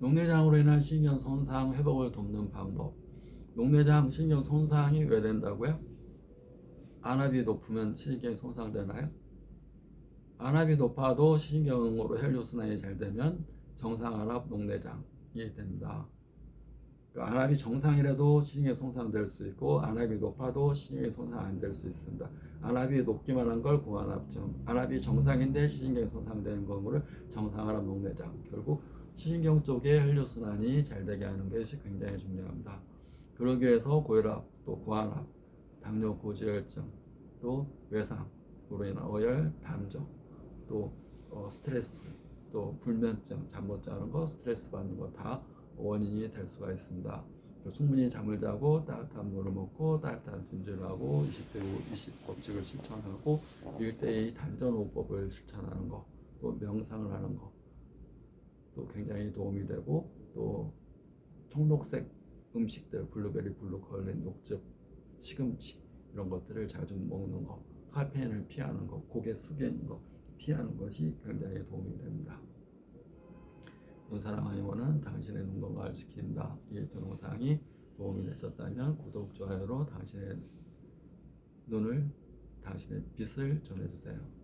녹내장으로 인한 신경 손상 회복을 돕는 방법. 녹내장 신경 손상이 왜 된다고요? 안압이 높으면 신경이 손상되나요? 안압이 높아도 신경으로 혈류순환이 잘 되면 정상 안압 녹내장이 된다. 그 안압이 정상이라도 신경이 손상될 수 있고 안압이 높아도 신경이 손상 안 될 수 있습니다. 안압이 높기만 한 걸 고안압증, 안압이 정상인데 신경이 손상되는 경우를 정상안압 녹내장. 결국 신경 쪽의 혈류 순환이 잘 되게 하는 것이 굉장히 중요합니다. 그러기 위해서 고혈압, 또 고환압, 당뇨, 고지혈증, 또 외상으로 인한 어혈, 담정, 또 어, 스트레스, 또 불면증, 잠 못 자는 거, 스트레스 받는 거 다 원인이 될 수가 있습니다. 충분히 잠을 자고 따뜻한 물을 먹고 따뜻한 찜질을 하고 20대 20 법칙을 실천하고 1대2 단전호흡법을 실천하는 거, 또 명상을 하는 거, 또 굉장히 도움이 되고 또 청록색 음식들 블루베리, 블루컬린, 녹즙, 시금치 이런 것들을 자주 먹는 거, 카페인을 피하는 거, 고개 숙이는 거 피하는 것이 굉장히 도움이 됩니다. 눈사랑 아이원은 당신의 눈 건강을 지킨다. 이 동영상이 도움이 되셨다면 구독, 좋아요로 당신의 눈을, 당신의 빛을 전해주세요.